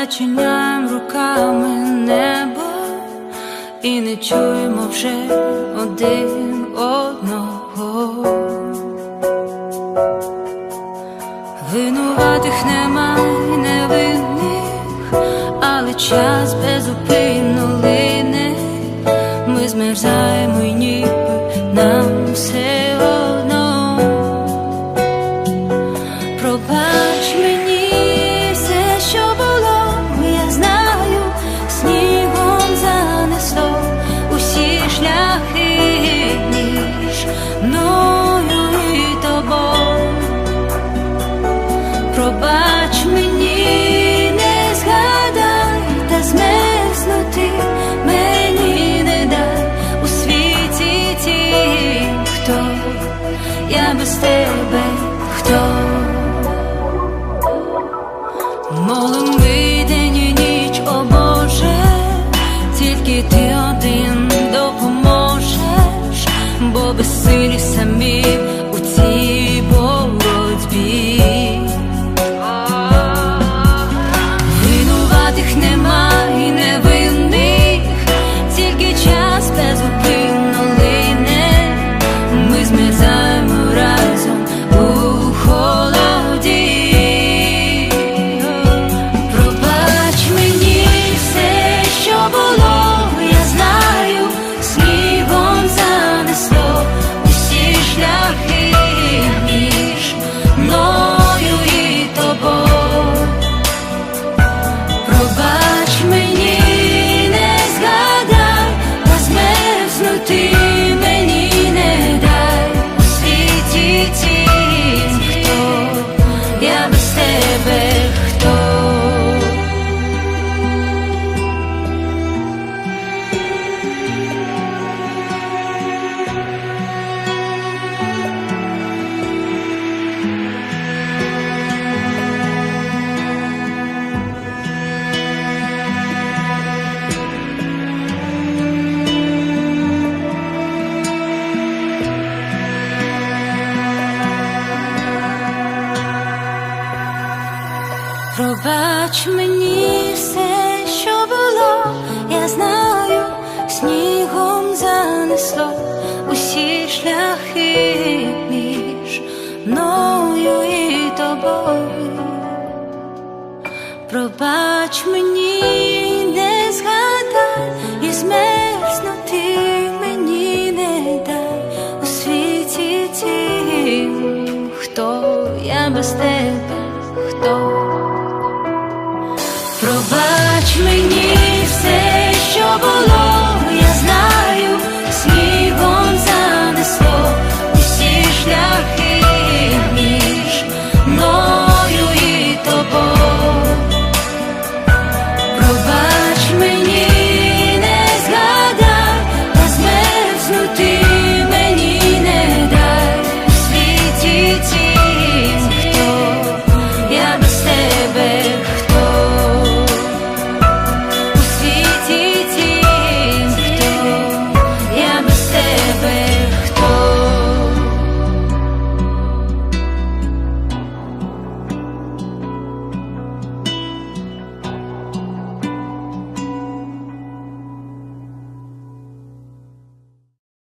зачиняємо руками небо і не чуємо вже один одного. Винуватих немає невинних, але час безупинно лине. Ми змерзаємо і ніби нам все одно. Пробач я без тебе, хто? Молим день і ніч, о Боже, тільки ти один допоможеш, бо без силі самі Пробач мені все, що було, я знаю, снігом занесло усі шляхи між мною і тобою. Пробач мені, не згадай і змерзнути мені не дай у світі тім, хто я без тебе, хто.